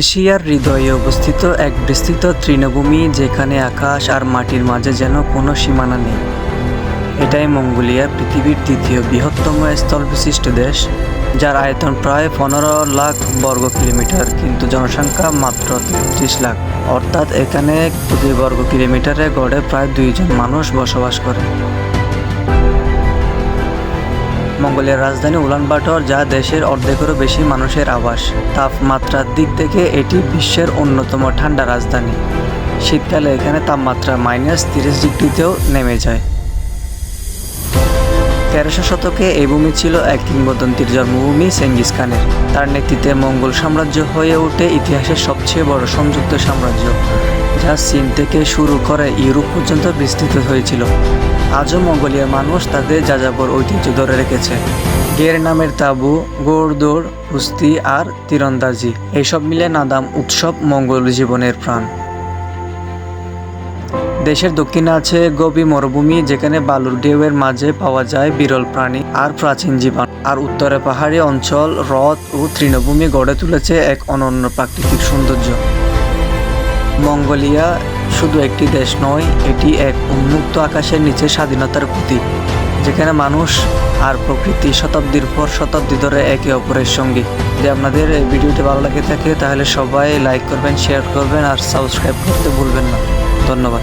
এশিয়ার হৃদয়ে অবস্থিত এক বিস্তৃত তৃণভূমি যেখানে আকাশ আর মাটির মাঝে যেন কোনো সীমানা নেই। এটাই মঙ্গোলিয়া পৃথিবীর দ্বিতীয় বৃহত্তম স্থলবিশিষ্ট দেশ, যার আয়তন প্রায় পনেরো লাখ বর্গ কিলোমিটার, কিন্তু জনসংখ্যা মাত্র তেত্রিশ লাখ। অর্থাৎ এখানে প্রতি বর্গ কিলোমিটারে গড়ে প্রায় দুইজন মানুষ বসবাস করে। মঙ্গোলিয়ার রাজধানী উলানবাটর, যা দেশের অর্ধেকেরও বেশি মানুষের আবাস। তাপমাত্রার দিক থেকে এটি বিশ্বের অন্যতম ঠান্ডা রাজধানী। শীতকালে এখানে তাপমাত্রা মাইনাস তিরিশ ডিগ্রিতেও নেমে যায়। তেরোশো শতকে এই ভূমি ছিল এক কিংবদন্তির জন্মভূমি সেঙ্গিস খানের। তার নেতৃত্বে মঙ্গল সাম্রাজ্য হয়ে ওঠে ইতিহাসের সবচেয়ে বড় সংযুক্ত সাম্রাজ্য। যা চীন থেকে শুরু করে ইউরোপ পর্যন্ত বিস্তৃত হয়েছিল। আজও মঙ্গোলিয়ার মানুষ তাদের যাযাবর ঐতিহ্য ধরে রেখেছে। গের নামের তাবু গোড়দৌড় কুস্তি আর তীরন্দাজি এইসব মিলে নাদাম উৎসব মঙ্গল জীবনের প্রাণ। দেশের দক্ষিণে আছে গভীর মরুভূমি, যেখানে বালুর ঢেউয়ের মাঝে পাওয়া যায় বিরল প্রাণী আর প্রাচীন জীবন। আর উত্তরে পাহাড়ি অঞ্চল, হ্রদ ও তৃণভূমি গড়ে তুলেছে এক অনন্য প্রাকৃতিক সৌন্দর্য। মঙ্গোলিয়া শুধু একটি দেশ নয়, এটি এক উন্মুক্ত আকাশের নিচে স্বাধীনতার প্রতীক, যেখানে মানুষ আর প্রকৃতি শতাব্দীর পর শতাব্দী ধরে একে অপরের সঙ্গে। যদি আপনাদের এই ভিডিওটি ভালো লাগে থাকে, তাহলে সবাই লাইক করবেন শেয়ার করবেন, আর সাবস্ক্রাইব করতে ভুলবেন না। ধন্যবাদ।